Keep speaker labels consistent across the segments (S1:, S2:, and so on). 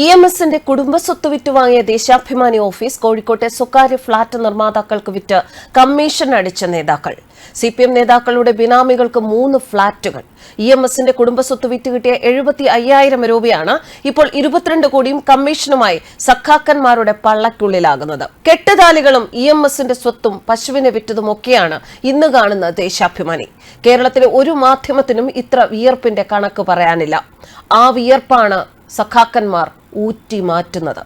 S1: E M എസിന്റെ കുടുംബസ്വത്ത് വിറ്റ് വാങ്ങിയ ദേശാഭിമാനി ഓഫീസ് കോഴിക്കോട്ടെ സ്വകാര്യ ഫ്ളാറ്റ് നിർമ്മാതാക്കൾക്ക് വിറ്റ് കമ്മീഷൻ അടിച്ച നേതാക്കൾ. സി പി എം നേതാക്കളുടെ ബിനാമികൾക്ക് മൂന്ന് ഫ്ളാറ്റുകൾ. ഇ എം എസിന്റെ കുടുംബസ്വത്ത് വിറ്റ് കിട്ടിയ എഴുപത്തി അയ്യായിരം രൂപയാണ് ഇപ്പോൾ ഇരുപത്തിരണ്ട് കോടിയും കമ്മീഷനുമായി സഖാക്കന്മാരുടെ പള്ളക്കുള്ളിലാകുന്നത്. കെട്ടുതാലികളും ഇ എം എസിന്റെ സ്വത്തും പശുവിനെ വിറ്റതുമൊക്കെയാണ് ഇന്ന് കാണുന്ന ദേശാഭിമാനി. കേരളത്തിലെ ഒരു മാധ്യമത്തിനും ഇത്ര വിയർപ്പിന്റെ കണക്ക് പറയാനില്ല. ആ വിയർപ്പാണ് സഖാക്കന്മാർ ഊറ്റി മാറ്റുന്നത്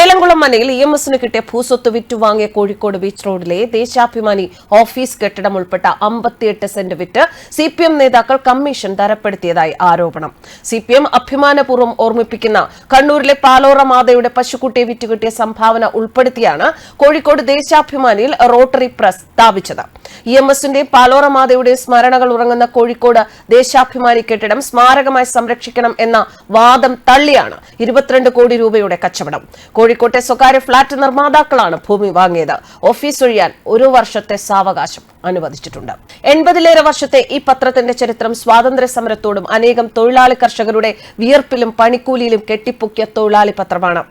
S1: ഏലംകുളം മനയിൽ ഇ എം എസിന് കിട്ടിയ ഭൂസ്വത്ത് വിറ്റുവാങ്ങിയ കോഴിക്കോട് ബീച്ച് റോഡിലെ ദേശാഭിമാനി ഓഫീസ് കെട്ടിടം ഉൾപ്പെട്ട അമ്പത്തിയെട്ട് സെന്റ് വിറ്റ് സി പി എം നേതാക്കൾ കമ്മീഷൻ തരപ്പെടുത്തിയതായി ആരോപണം. സി പി എം അഭിമാനപൂർവം ഓർമ്മിപ്പിക്കുന്ന കണ്ണൂരിലെ പാലോറ മാതയുടെ പശുക്കുട്ടിയെ വിറ്റുകിട്ടിയ സംഭാവന ഉൾപ്പെടുത്തിയാണ് കോഴിക്കോട് ദേശാഭിമാനിയിൽ റോട്ടറി പ്രസ് സ്ഥാപിച്ചത്. ഇ എം എസിന്റെ പാലോറ മാതയുടെ സ്മരണകൾ ഉറങ്ങുന്ന കോഴിക്കോട് ദേശാഭിമാനി കെട്ടിടം സ്മാരകമായി സംരക്ഷിക്കണം എന്ന വാദം തള്ളിയാണ് ഇരുപത്തിരണ്ട് കോടി രൂപയുടെ കച്ചവടം. കോഴിക്കോട്ടെ സ്വകാര്യ ഫ്ളാറ്റ് നിർമ്മാതാക്കളാണ് ഭൂമി വാങ്ങിയത്. ഓഫീസ് ഒഴിയാൻ ഒരു വർഷത്തെ സാവകാശം അനുവദിച്ചിട്ടുണ്ട്. എൺപതിലേറെ വർഷത്തെ ഈ പത്രത്തിന്റെ ചരിത്രം സ്വാതന്ത്ര്യ സമരത്തോടും അനേകം തൊഴിലാളി കർഷകരുടെ വിയർപ്പിലും പണിക്കൂലിയിലും കെട്ടിപ്പൊക്കിയ തൊഴിലാളി പത്രമാണ്.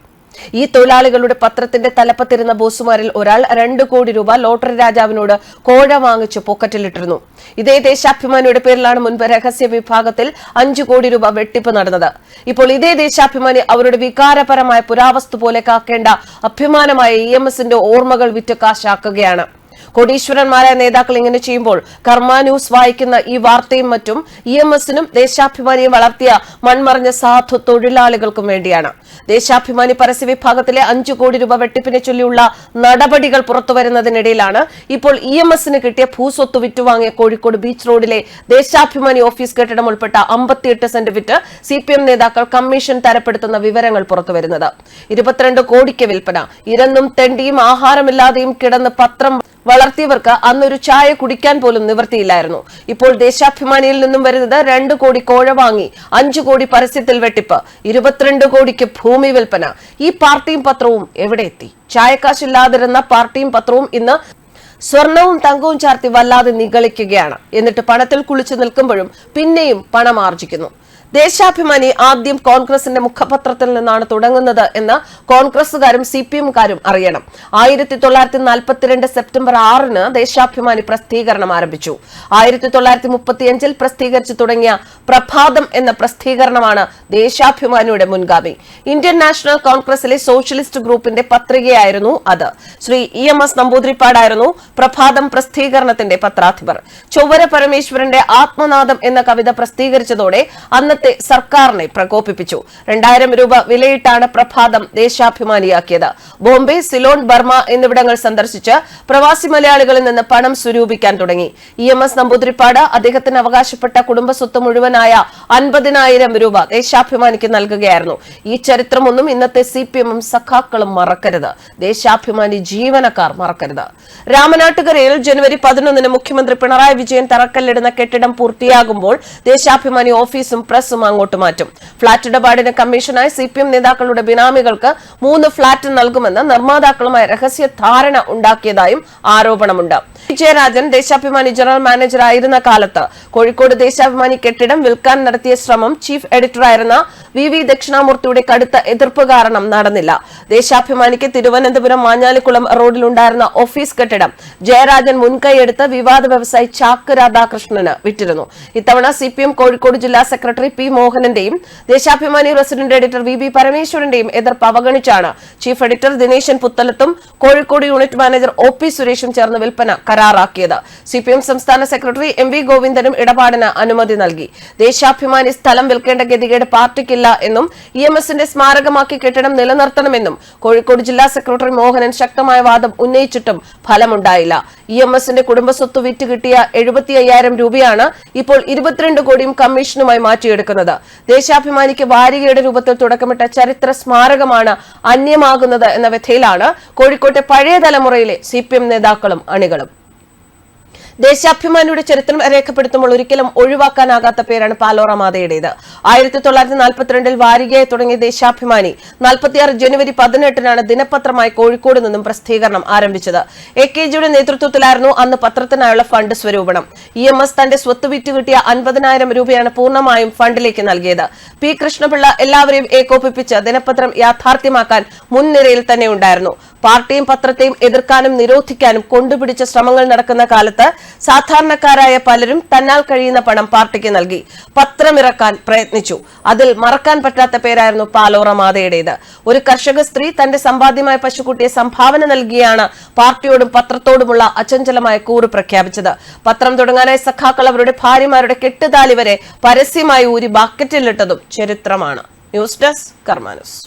S1: ഈ തൊഴിലാളികളുടെ പത്രത്തിന്റെ തലപ്പത്തിരുന്ന ബോസുമാരിൽ ഒരാൾ രണ്ടു കോടി രൂപ ലോട്ടറി രാജാവിനോട് കോഴ വാങ്ങിച്ച് പോക്കറ്റിലിട്ടിരുന്നു. ഇതേ ദേശാഭിമാനിയുടെ പേരിലാണ് മുൻപ് രഹസ്യ വിഭാഗത്തിൽ അഞ്ചു കോടി രൂപ വെട്ടിപ്പ് നടന്നത്. ഇപ്പോൾ ഇതേ ദേശാഭിമാനി അവരുടെ വികാരപരമായ പുരാവസ്തു പോലെ കാക്കേണ്ട അഭിമാനമായ ഇ എം എസിന്റെ ഓർമ്മകൾ വിറ്റ് കാശാക്കുകയാണ്. കോടീശ്വരന്മാരായ നേതാക്കൾ ഇങ്ങനെ ചെയ്യുമ്പോൾ കർമ്മ ന്യൂസ് വായിക്കുന്ന ഈ വാർത്തയും മറ്റും ഇ എം എസിനും ദേശാഭിമാനിയും വളർത്തിയ മൺമറഞ്ഞ സാധു തൊഴിലാളികൾക്കും വേണ്ടിയാണ്. ദേശാഭിമാനി പരസ്യ വിഭാഗത്തിലെ അഞ്ചു കോടി രൂപ വെട്ടിപ്പിനെ ചൊല്ലിയുള്ള നടപടികൾ പുറത്തുവരുന്നതിനിടയിലാണ് ഇപ്പോൾ ഇ എം എസിന് കിട്ടിയ ഭൂസ്വത്ത് വിറ്റുവാങ്ങിയ കോഴിക്കോട് ബീച്ച് റോഡിലെ ദേശാഭിമാനി ഓഫീസ് കെട്ടിടം ഉൾപ്പെട്ട അമ്പത്തിയെട്ട് സെന്റ് വിറ്റ് സി പി എം നേതാക്കൾ കമ്മീഷൻ തരപ്പെടുത്തുന്ന വിവരങ്ങൾ പുറത്തുവരുന്നത്. ഇരുപത്തിരണ്ട് കോടിക്ക് വിൽപ്പന. ഇരന്നും തെണ്ടിയും ആഹാരമില്ലാതെയും കിടന്ന് പത്രം വളർത്തിയവർക്ക് അന്നൊരു ചായ കുടിക്കാൻ പോലും നിവൃത്തിയില്ലായിരുന്നു. ഇപ്പോൾ ദേശാഭിമാനിയിൽ നിന്നും വരുന്നത് രണ്ട് കോടി കോഴ വാങ്ങി അഞ്ചു കോടി പരസ്യത്തിൽ വെട്ടിപ്പ്. ഇരുപത്തിരണ്ട് കോടിക്ക് ഭൂമി വിൽപ്പന. ഈ പാർട്ടിയും പത്രവും എവിടെ എത്തി? ചായക്കാശില്ലാതിരുന്ന പാർട്ടിയും പത്രവും ഇന്ന് സ്വർണവും തങ്കവും ചാർത്തി വല്ലാതെ നിഗളിക്കുകയാണ്. എന്നിട്ട് പണത്തിൽ കുളിച്ചു നിൽക്കുമ്പോഴും പിന്നെയും പണം ആർജിക്കുന്നു. ദേശാഭിമാനി ആദ്യം കോൺഗ്രസിന്റെ മുഖപത്രത്തിൽ നിന്നാണ് തുടങ്ങുന്നത് എന്ന് കോൺഗ്രസുകാരും സി പി എംകാരും അറിയണം. ആയിരത്തി തൊള്ളായിരത്തി നാൽപ്പത്തിരണ്ട് സെപ്റ്റംബർ ആറിന് ദേശാഭിമാനി പ്രസിദ്ധീകരണം ആരംഭിച്ചു. ആയിരത്തി തൊള്ളായിരത്തി മുപ്പത്തിയഞ്ചിൽ പ്രസിദ്ധീകരിച്ചു തുടങ്ങിയ പ്രഭാതം എന്ന പ്രസിദ്ധീകരണമാണ് ദേശാഭിമാനിയുടെ മുൻഗാമി. ഇന്ത്യൻ നാഷണൽ കോൺഗ്രസിലെ സോഷ്യലിസ്റ്റ് ഗ്രൂപ്പിന്റെ പത്രികയായിരുന്നു അത്. ശ്രീ ഇ എം എസ് നമ്പൂതിരിപ്പാടായിരുന്നു പ്രഭാതം പ്രസിദ്ധീകരണത്തിന്റെ പത്രാധിപർ. ചൊവ്വര പരമേശ്വരന്റെ ആത്മനാദം എന്ന കവിത പ്രസിദ്ധീകരിച്ചതോടെ അന്നത്തെ സർക്കാരിനെ പ്രകോപിപ്പിച്ചു. രണ്ടായിരം രൂപ വിലയിട്ടാണ് പ്രഭാതം ദേശാഭിമാനിയാക്കിയത്. ബോംബെ സിലോൺ ബർമ എന്നിവിടങ്ങൾ സന്ദർശിച്ച് പ്രവാസി മലയാളികളിൽ നിന്ന് പണം സ്വരൂപിക്കാൻ തുടങ്ങി. ഇ എം എസ് നമ്പൂതിരിപ്പാട് അദ്ദേഹത്തിന് അവകാശപ്പെട്ട കുടുംബസ്വത്ത് മുഴുവനായ അൻപതിനായിരം രൂപ ദേശാഭിമാനിക്ക് നൽകുകയായിരുന്നു. ഈ ചരിത്രമൊന്നും ഇന്നത്തെ സി പി എമ്മും സഖാക്കളും മറക്കരുത്. ദേശാഭിമാനി ജീവനക്കാർ മറക്കരുത്. രാമനാട്ടുകരയിൽ ജനുവരി പതിനൊന്നിന് മുഖ്യമന്ത്രി പിണറായി വിജയൻ തറക്കല്ലിടുന്ന കെട്ടിടം പൂർത്തിയാകുമ്പോൾ ദേശാഭിമാനി ഓഫീസും പ്രസും അങ്ങോട്ട് മാറ്റും. ഫ്ളാറ്റ് ഇടപാടിന് കമ്മീഷനായി സി പി എം നേതാക്കളുടെ ബിനാമികൾക്ക് മൂന്ന് ഫ്ളാറ്റ് നൽകുമെന്ന് നിർമ്മാതാക്കളുമായി രഹസ്യ ധാരണ ഉണ്ടാക്കിയതായും ആരോപണമുണ്ട്. വിജയരാജൻ ദേശാഭിമാനി ജനറൽ മാനേജറായിരുന്ന കാലത്ത് കോഴിക്കോട് ദേശാഭിമാനി കെട്ടിടം വിൽക്കാൻ നടത്തിയ ശ്രമം ചീഫ് എഡിറ്ററായിരുന്ന വി വി ദക്ഷിണാമൂർത്തിയുടെ കടുത്ത എതിർപ്പ് കാരണം നടന്നില്ല. ദേശാഭിമാനിക്ക് തിരുവനന്തപുരം മാഞ്ഞാലിക്കുളം റോഡിലുണ്ടായിരുന്ന ഓഫീസ് കെട്ടിടം ജയരാജൻ മുൻകൈയെടുത്ത് വിവാദ വ്യവസായി ചാക്ക് രാധാകൃഷ്ണന് വിറ്റിരുന്നു. ഇത്തവണ സി കോഴിക്കോട് ജില്ലാ secretary P മോഹനന്റെയും Deshabhimani resident editor V B പരമേശ്വരന്റെയും എതിർപ്പ് അവഗണിച്ചാണ് chief editor Dineshan പുത്തലത്തും Kozhikode unit manager O P സുരേഷും ചേർന്ന് വിൽപ്പന കരാറാക്കിയത്. സിപിഎം സംസ്ഥാന സെക്രട്ടറി എം വി ഗോവിന്ദനും ഇടപാടിന് അനുമതി നൽകി. ദേശാഭിമാനി സ്ഥലം വിൽക്കേണ്ട ഗതികേട് പാർട്ടിക്കില്ല എന്നും ഇ എം എസിന്റെ സ്മാരകമാക്കി കെട്ടിടം നിലനിർത്തണമെന്നും കോഴിക്കോട് ജില്ലാ സെക്രട്ടറി മോഹനൻ ശക്തമായ വാദം ഉന്നയിച്ചിട്ടും ഫലമുണ്ടായില്ല. ഇ എം എസിന്റെ കുടുംബസ്വത്ത് വിറ്റ് കിട്ടിയ എഴുപത്തി അയ്യായിരം രൂപയാണ് ഇപ്പോൾ ഇരുപത്തിരണ്ട് കോടിയും കമ്മീഷനുമായി മാറ്റിയെടുക്കുന്നത്. ദേശാഭിമാനിക്ക് വാരികയുടെ രൂപത്തിൽ തുടക്കമിട്ട ചരിത്ര സ്മാരകമാണ് അന്യമാകുന്നത് എന്ന വ്യഥയിലാണ് കോഴിക്കോട്ടെ പഴയ തലമുറയിലെ സി നേതാക്കളും അണികളും. ദേശാഭിമാനിയുടെ ചരിത്രം രേഖപ്പെടുത്തുമ്പോൾ ഒരിക്കലും ഒഴിവാക്കാനാകാത്ത പേരാണ് പാലോറ മാതയുടേത്. ആയിരത്തി തൊള്ളായിരത്തി നാൽപ്പത്തിരണ്ടിൽ വാരികയായി തുടങ്ങിയ ദേശാഭിമാനി നാൽപ്പത്തിയാറ് ജനുവരി പതിനെട്ടിനാണ് ദിനപത്രമായി കോഴിക്കോട് നിന്നും പ്രസിദ്ധീകരണം ആരംഭിച്ചത്. എ കെ ജിയുടെ നേതൃത്വത്തിലായിരുന്നു അന്ന് പത്രത്തിനായുള്ള ഫണ്ട് സ്വരൂപണം. ഇ എം എസ് തന്റെ സ്വത്ത് വിറ്റ് കിട്ടിയ അൻപതിനായിരം രൂപയാണ് പൂർണമായും ഫണ്ടിലേക്ക് നൽകിയത്. പി കൃഷ്ണപിള്ള എല്ലാവരെയും ഏകോപിപ്പിച്ച് ദിനപത്രം യാഥാർത്ഥ്യമാക്കാൻ മുൻനിരയിൽ തന്നെ ഉണ്ടായിരുന്നു. പാർട്ടിയും പത്രത്തെയും എതിർക്കാനും നിരോധിക്കാനും കൊണ്ടുപിടിച്ച ശ്രമങ്ങൾ നടക്കുന്ന കാലത്ത് സാധാരണക്കാരായ പലരും തന്നാൽ കഴിയുന്ന പണം പാർട്ടിക്ക് നൽകി പത്രമിറക്കാൻ പ്രയത്നിച്ചു. അതിൽ മറക്കാൻ പറ്റാത്ത പേരായിരുന്നു പാലോറ മാതയുടേത്. ഒരു കർഷക സ്ത്രീ തന്റെ സമ്പാദ്യമായ പശുക്കുട്ടിയെ സംഭാവന നൽകിയാണ് പാർട്ടിയോടും പത്രത്തോടുമുള്ള അചഞ്ചലമായ കൂറ് പ്രഖ്യാപിച്ചത്. പത്രം തുടങ്ങാനായി സഖാക്കൾ അവരുടെ ഭാര്യമാരുടെ കെട്ടുതാലി വരെ പരസ്യമായി ഊരി ബാക്കറ്റിലിട്ടതും ചരിത്രമാണ്. News desk കർമാനുസ്